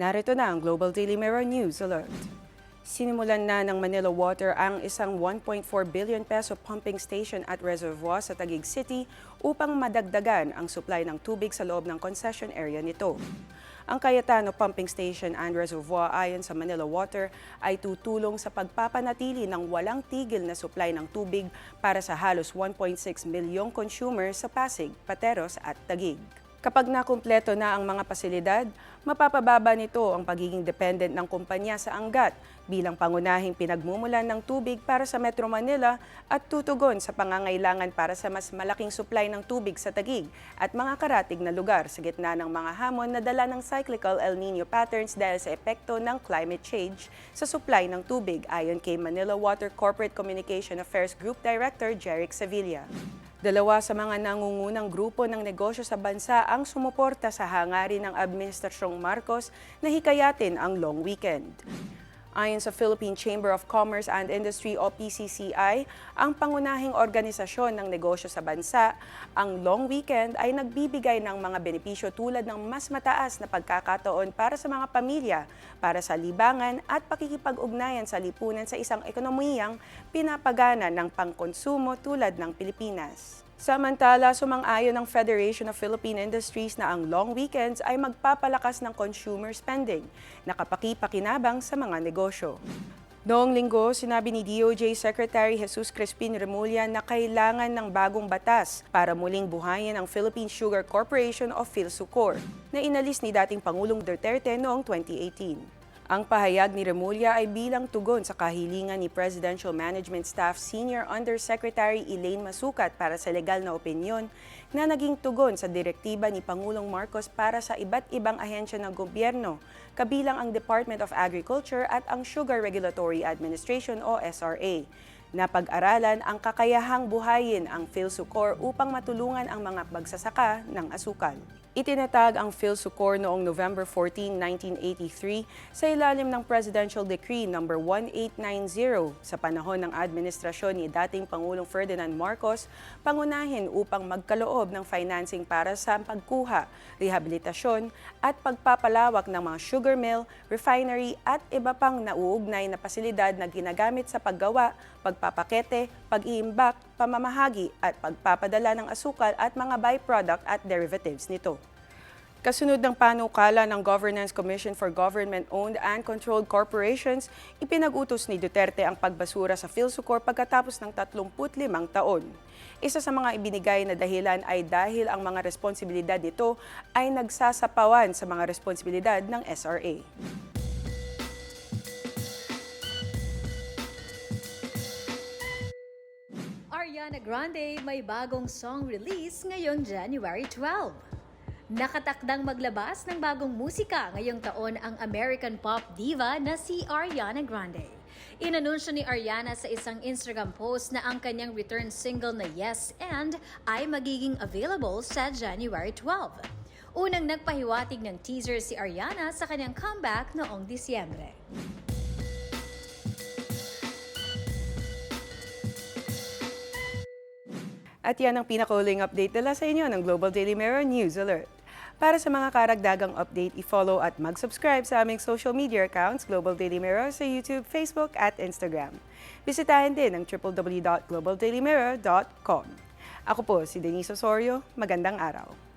Narito na ang Global Daily Mirror News Alert. Sinimulan na ng Manila Water ang isang 1.4 billion peso pumping station at reservoir sa Taguig City upang madagdagan ang supply ng tubig sa loob ng concession area nito. Ang Cayetano Pumping Station and Reservoir ayon sa Manila Water ay tutulong sa pagpapanatili ng walang tigil na supply ng tubig para sa halos 1.6 milyong consumers sa Pasig, Pateros at Taguig. Kapag nakumpleto na ang mga pasilidad, mapapababa nito ang pagiging dependent ng kumpanya sa anggat bilang pangunahing pinagmumulan ng tubig para sa Metro Manila at tutugon sa pangangailangan para sa mas malaking supply ng tubig sa Tagig at mga karatig na lugar sa gitna ng mga hamon na dala ng cyclical El Nino patterns dahil sa epekto ng climate change sa supply ng tubig ayon kay Manila Water Corporate Communication Affairs Group Director Jeric Sevilla. Dalawa sa mga nangungunang grupo ng negosyo sa bansa ang sumuporta sa hangarin ng Administrasyong Marcos na hikayatin ang long weekend. Ayon sa Philippine Chamber of Commerce and Industry o PCCI, ang pangunahing organisasyon ng negosyo sa bansa, ang long weekend ay nagbibigay ng mga benepisyo tulad ng mas mataas na pagkakataon para sa mga pamilya, para sa libangan at pakikipag-ugnayan sa lipunan sa isang ekonomiyang pinapagana ng pangkonsumo tulad ng Pilipinas. Samantala, sumang-ayon ng Federation of Philippine Industries na ang long weekends ay magpapalakas ng consumer spending, nakapakipakinabang sa mga negosyo. Noong linggo, sinabi ni DOJ Secretary Jesus Crispin Remulla na kailangan ng bagong batas para muling buhayin ang Philippine Sugar Corporation o PhilSucor na inalis ni dating Pangulong Duterte noong 2018. Ang pahayag ni Remulla ay bilang tugon sa kahilingan ni Presidential Management Staff Senior Undersecretary Elaine Masukat para sa legal na opinyon na naging tugon sa direktiba ni Pangulong Marcos para sa iba't ibang ahensya ng gobyerno, kabilang ang Department of Agriculture at ang Sugar Regulatory Administration o SRA na pag-aralan ang kakayahang buhayin ang PhilSucor upang matulungan ang mga magsasaka ng asukal. Itinatag ang PhilSucor noong November 14, 1983 sa ilalim ng Presidential Decree No. 1890 sa panahon ng administrasyon ni dating Pangulong Ferdinand Marcos, pangunahin upang magkaloob ng financing para sa pagkuha, rehabilitasyon at pagpapalawak ng mga sugar mill, refinery at iba pang nauugnay na pasilidad na ginagamit sa paggawa, pagpapakete, pag-iimbak, pamamahagi at pagpapadala ng asukal at mga byproduct at derivatives nito. Kasunod ng panukala ng Governance Commission for Government-Owned and Controlled Corporations, ipinag-utos ni Duterte ang pagbasura sa PhilSucor pagkatapos ng 35 taon. Isa sa mga ibinigay na dahilan ay dahil ang mga responsibilidad nito ay nagsasapawan sa mga responsibilidad ng SRA. Ariana Grande may bagong song release ngayong January 12. Nakatakdang maglabas ng bagong musika ngayong taon ang American pop diva na si Ariana Grande. Inanunsyo ni Ariana sa isang Instagram post na ang kanyang return single na Yes and ay magiging available sa January 12. Unang nagpahiwatig ng teaser si Ariana sa kanyang comeback noong Disyembre. At yan ang pinakauling update nila sa inyo ng Global Daily Mirror News Alert. Para sa mga karagdagang update, i-follow at mag-subscribe sa aming social media accounts, Global Daily Mirror sa YouTube, Facebook at Instagram. Bisitahin din ang www.globaldailymirror.com. Ako po si Denise Osorio. Magandang araw.